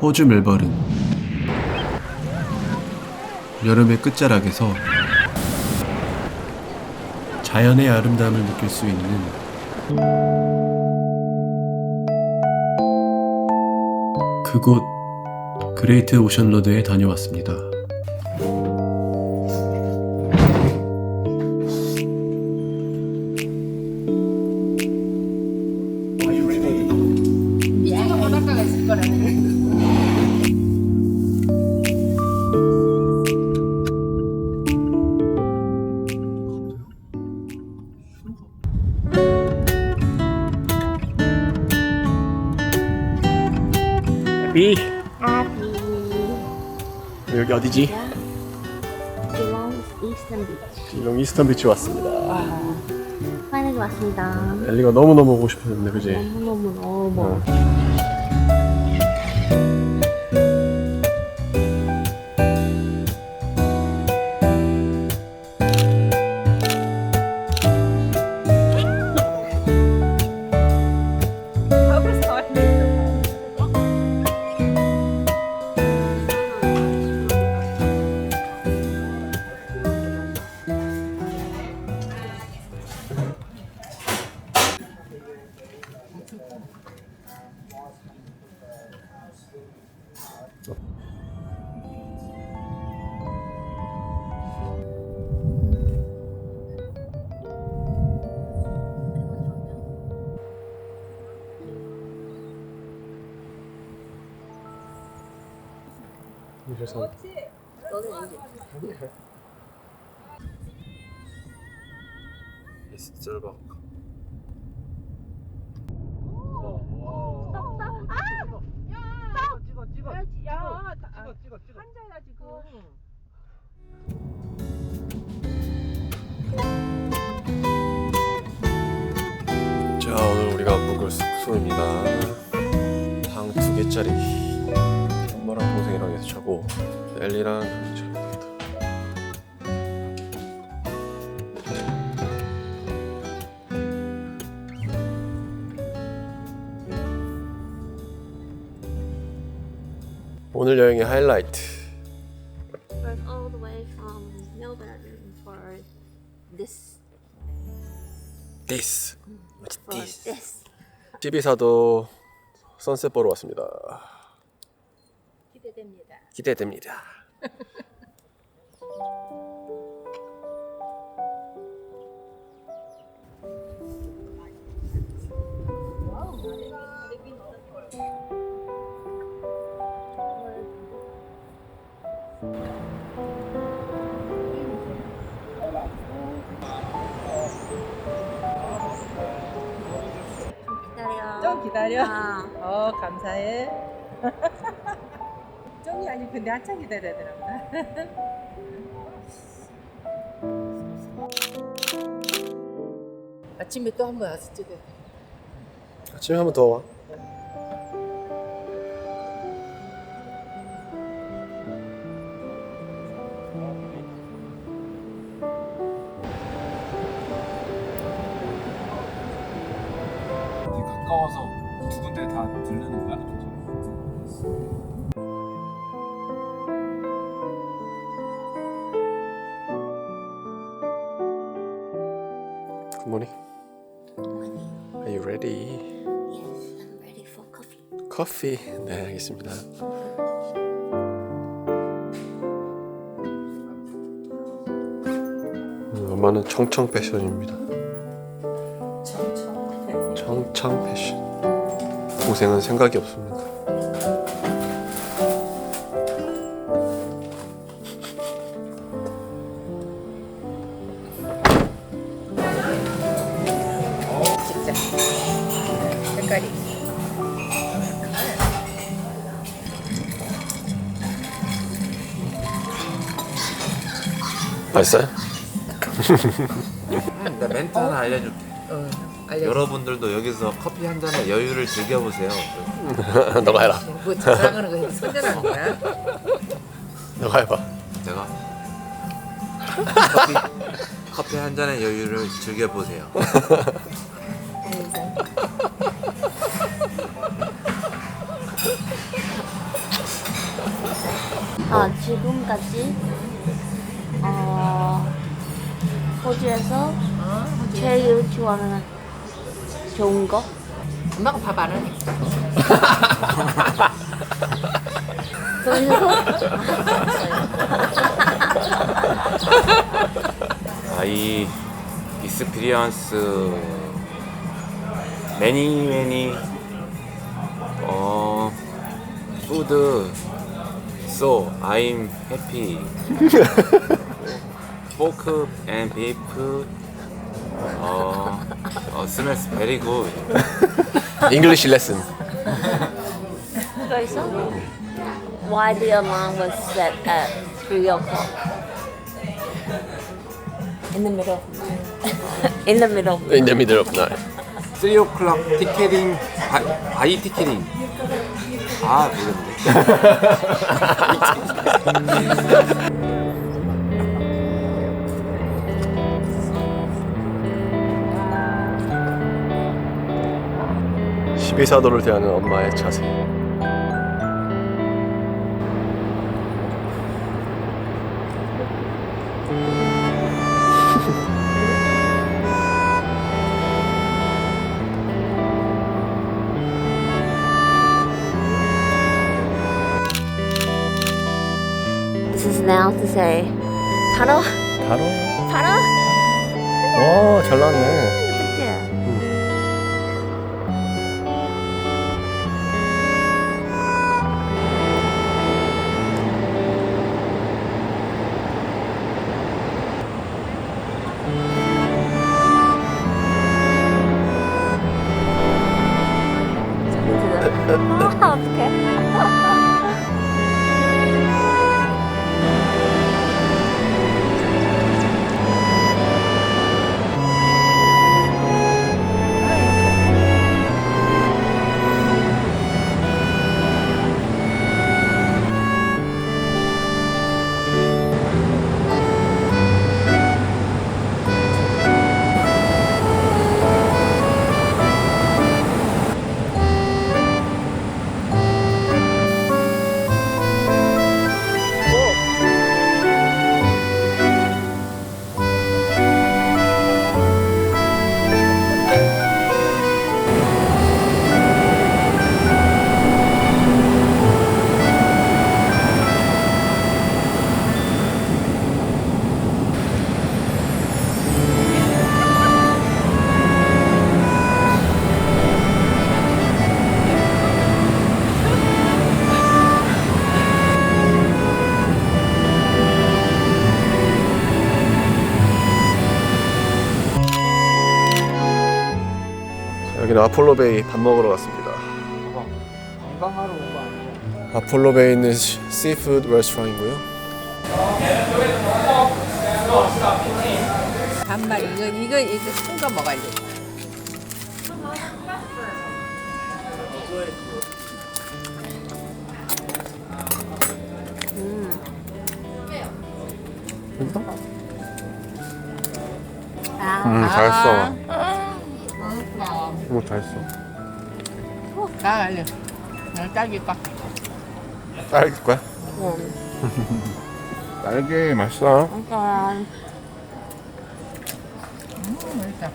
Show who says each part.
Speaker 1: 호주 멜버른 여름의 끝자락에서 자연의 아름다움을 느낄 수 있는 그곳 그레이트 오션 로드에 다녀왔습니다. 여기 어디지? 지금 이스턴 비치 왔습니다.
Speaker 2: 파이널 왔습니다.
Speaker 1: 엘리가 너무 너무 오고 싶었는데 그지?
Speaker 2: 너무너무 너무.
Speaker 1: 그래서 스텔박 자 오늘 우리가 묵을 숙소입니다. 방 두 개짜리. 엄마랑 동생이랑 해서 자고 엘리랑 저기입니다 오늘 여행의 하이라이트
Speaker 2: this
Speaker 1: What's
Speaker 2: this.
Speaker 1: TV사도 선셋 보러 왔습니다
Speaker 2: 기대됩니다.
Speaker 1: 기대됩니다
Speaker 2: 기다려. 아,
Speaker 3: 어 감사해. 좀이 아니 근데 한참 기다려야 되나 아침에 또 한 번 와서 찍어야 돼.
Speaker 1: 아침에 한 번 더 와.
Speaker 4: 가까워서 두 군데 다 들르는 거야?
Speaker 1: Good morning. Are you ready?
Speaker 2: yes, I'm ready for coffee.
Speaker 1: 커피. 네, 알겠습니다. 음, 엄마는 청청 패션입니다. 청청 패션. 고생은 생각이 없습니다.
Speaker 3: 찍자. 색깔이.
Speaker 1: 맛있어요?
Speaker 5: 나 멘트 하나 알려줄게.
Speaker 3: 어, 알려.
Speaker 5: 여러분들도 여기서 커피 한 잔의 여유를 즐겨보세요.
Speaker 1: 너가 해라.
Speaker 3: 뭐 자랑하는 거 손절하는 거야?
Speaker 1: 너가 해봐.
Speaker 5: 제가 커피, 커피 한 잔의 여유를 즐겨보세요.
Speaker 2: 지금까지 어, 호주에서
Speaker 3: 어, 호주.
Speaker 2: 제일 좋아하는 좋은 거?
Speaker 3: 엄마가 밥 안 하네.
Speaker 5: I experience many many uh, food so I'm happy pork and beef uh, uh, smells very good
Speaker 1: English lesson.
Speaker 2: why the alarm was set at 3 o'clock in the middle in the middle
Speaker 1: In the middle of night.
Speaker 5: 3 o'clock 바, 바이 티켓팅 아 모르겠네
Speaker 1: 십이사도를 대하는 엄마의 자세.
Speaker 2: This is now to say 바로
Speaker 1: 바로.
Speaker 2: 바로
Speaker 1: 와, 잘 나왔네. 여기는 아폴로베이 밥 먹으러 갔습니다.
Speaker 4: 관광하러 온 거 아니야?
Speaker 1: 아폴로베이 있는 시- 시푸드 레스토랑이고요.
Speaker 3: 반말 이거 이거 이거 큰거 먹어야 돼.
Speaker 2: 아,
Speaker 1: 음, 잘했어.
Speaker 3: 아.
Speaker 1: 오, 잘했어.
Speaker 3: 나 알려. 나 딸기 까.
Speaker 1: 딸기 거야?
Speaker 2: 음,
Speaker 1: 딸기 맛있어.
Speaker 2: 약간
Speaker 3: 음, 맛있다.